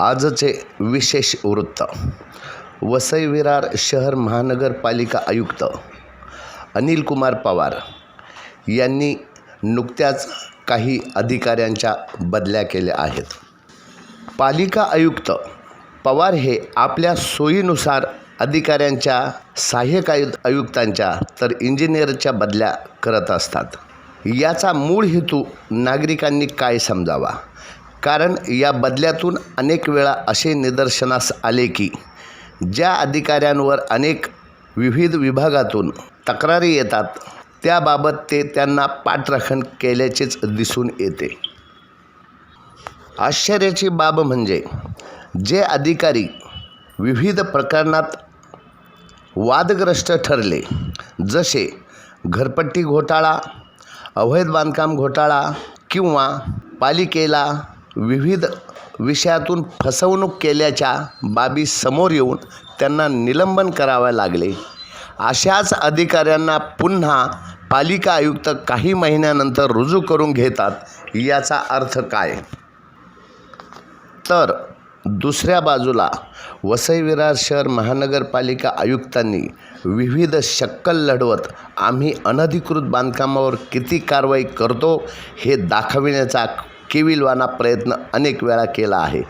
आजचे विशेष वृत्त. वसई विरार शहर महानगरपालिका आयुक्त अनिल कुमार पवार यांनी नुकत्याच काही अधिकाऱ्यांच्या बदल्या केल्या आहेत. पालिका आयुक्त पवार हे आपल्या सोयीनुसार अधिकाऱ्यांच्या सहाय्यक आयु आयुक्तांच्या तर इंजिनियरच्या बदल्या करत असतात. याचा मूळ हेतू नागरिकांनी काय समजावा? कारण या बदल्यातून अनेक वेळा असे निदर्शनास आले की ज्या अधिकाऱ्यांवर अनेक विविध विभागातून तक्रारी येतात त्याबाबत ते त्यांना पाठराखण केल्याचेच दिसून येते. आश्चर्याची बाब म्हणजे जे अधिकारी विविध प्रकरणात वादग्रस्त ठरले जसे घरपट्टी घोटाळा अवैध बांधकाम घोटाळा किंवा पालिकेला विविध विषयातून फसवणूक केल्याच्या बाबी समोर येऊन त्यांना निलंबन करावे लागले. अशाच अधिकाऱ्यांना पुन्हा पालिका आयुक्त काही महिन्यानंतर रुजू करून घेतात याचा अर्थ काय? तर दुसऱ्या बाजूला वसई विरार शहर महानगरपालिका आयुक्तांनी विविध शक्कल लढवत आम्ही अनधिकृत बांधकामावर किती कारवाई करतो हे दाखविण्याचा केविलवाना प्रयत्न अनेक वेळा केला आहे.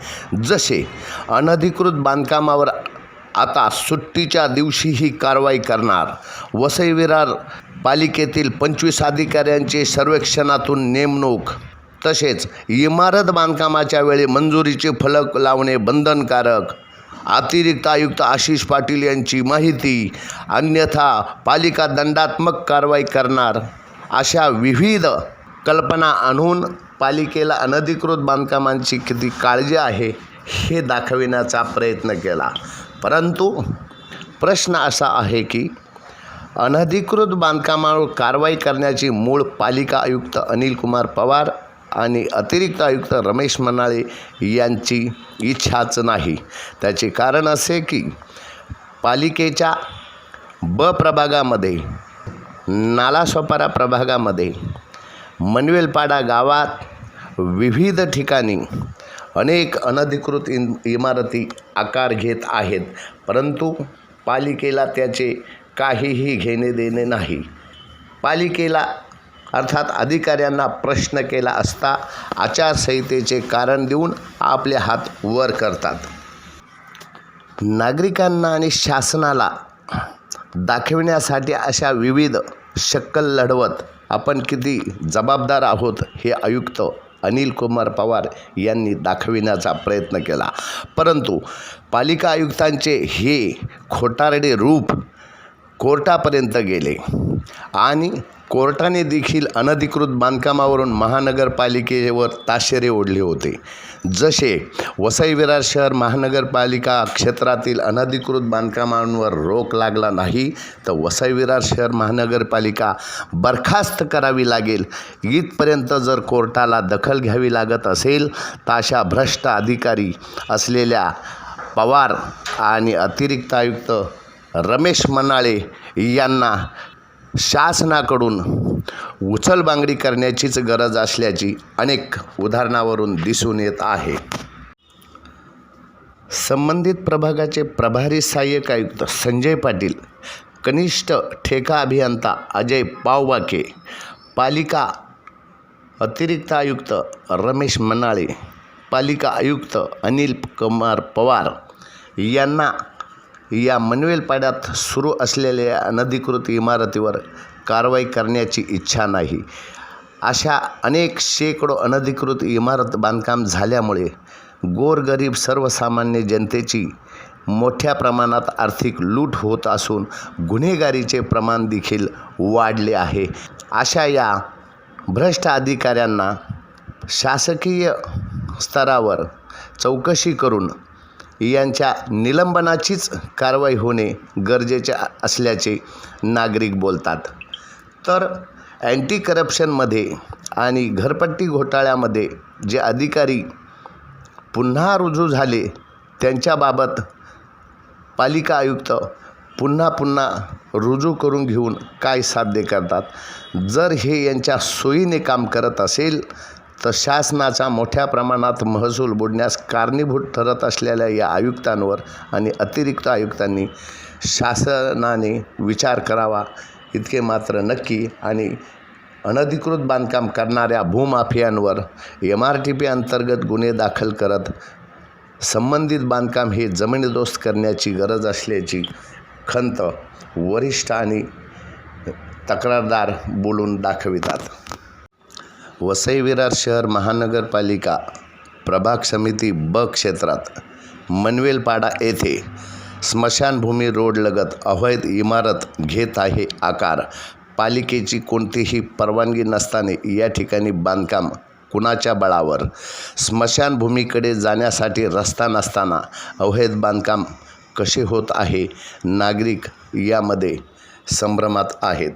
जसे अनधिकृत बांधकामावर आता सुट्टीच्या दिवशीही कारवाई करणार. वसई विरार पालिकेतील पंचवीस अधिकाऱ्यांचे सर्वेक्षणातून नेमणूक. तसेच इमारत बांधकामाच्या वेळी मंजुरीचे फलक लावणे बंधनकारक. अतिरिक्त आयुक्त आशिष पाटील यांची माहिती अन्यथा पालिका दंडात्मक कारवाई करणार. अशा विविध कल्पना आणून पालिकेला अनधिकृत बांधकामांची किती काळजी आहे हे दाखविण्याचा प्रयत्न केला. परंतु प्रश्न असा आहे की अनधिकृत बांधकामावर कारवाई करण्याची मूळ पालिका आयुक्त अनिल कुमार पवार आणि अतिरिक्त आयुक्त रमेश मनाळे यांची इच्छाच नाही. त्याचे कारण असे की पालिकेच्या ब प्रभागामध्ये नालासोपारा प्रभागामध्ये मनवेलपाडा गावात विविध ठिकाणी अनेक अनधिकृत इन इमारती आकार घेत आहेत परंतु पालिकेला त्याचे काहीही घेणे देणे नाही. पालिकेला अर्थात अधिकाऱ्यांना प्रश्न केला असता आचारसंहितेचे कारण देऊन आपले हात वर करतात. नागरिकांना आणि शासनाला दाखविण्यासाठी अशा विविध शक्कल लढवत आपण किती जबाबदार आहोत हे आयुक्त अनिल कुमार पवार यांनी दाखविण्याचा प्रयत्न केला. परंतु पालिका आयुक्तांचे हे खोटारडे रूप कोर्टापर्यंत गेले. आणि कोर्टाने देखील अनधिकृत बांधकामावरून महानगरपालिकेवर ताशेरे ओढले होते. जसे वसई विरार शहर महानगरपालिका क्षेत्रातील अनधिकृत बांधकामांवर रोक लागला नाही तर वसई विरार शहर महानगरपालिका बरखास्त करावी लागेल. इथपर्यंत जर कोर्टाला दखल घ्यावी लागत असेल तर अशा भ्रष्ट अधिकारी असलेल्या पवार आणि अतिरिक्त आयुक्त रमेश मनाळे यांना शासनाकडून उचलबांगडी करण्याचीच गरज असल्याची अनेक उदाहरणावरून दिसून येत आहे. संबंधित प्रभागाचे प्रभारी सहाय्यक आयुक्त संजय पाटील कनिष्ठ ठेका अभियंता अजय पावबाके पालिका अतिरिक्त आयुक्त रमेश मनाळे पालिका आयुक्त अनिल कुमार पवार यांना या मनवेलपाड्यात सुरू असलेल्या अनधिकृत इमारतीवर कारवाई करण्याची इच्छा नाही. अशा अनेक शेकडो अनधिकृत इमारत बांधकाम झाल्यामुळे गोरगरीब सर्वसामान्य जनतेची मोठ्या प्रमाणात आर्थिक लूट होत असून गुन्हेगारीचे प्रमाण देखील वाढले आहे. अशा या भ्रष्ट अधिकाऱ्यांना शासकीय स्तरावर चौकशी करून यांच्या निलंबनाचीच कारवाई होणे गरजेचे असल्याचे नागरिक बोलतात. तर अँटी करप्शनमध्ये आणि घरपट्टी घोटाळ्यामध्ये जे अधिकारी पुन्हा रुजू झाले त्यांच्याबाबत पालिका आयुक्त पुन्हा पुन्हा रुजू करून घेऊन काय साध्य करतात? जर हे यांच्या सोयीने काम करत असेल तर शासनाचा मोठ्या प्रमाणात महसूल बुडण्यास कारणीभूत ठरत असलेल्या या आयुक्तांवर आणि अतिरिक्त आयुक्तांनी शासनाने विचार करावा इतके मात्र नक्की. आणि अनधिकृत बांधकाम करणाऱ्या भूमाफियांवर एम आर टी पी अंतर्गत गुन्हे दाखल करत संबंधित बांधकाम हे जमिनीदोस्त करण्याची गरज असल्याची खंत वरिष्ठ आणि तक्रारदार बोलून दाखवितात. वसई विरार शहर महानगरपालिका प्रभाग समिती ब क्षेत्रात मनवेलपाडा येथे स्मशानभूमी रोडलगत अवैध इमारत घेत आहे आकार. पालिकेची कोणतीही परवानगी नसताना या ठिकाणी बांधकाम कुणाच्या बळावर? स्मशानभूमीकडे जाण्यासाठी रस्ता नसताना अवैध बांधकाम कसे होत आहे? नागरिक यामध्ये संभ्रमात आहेत.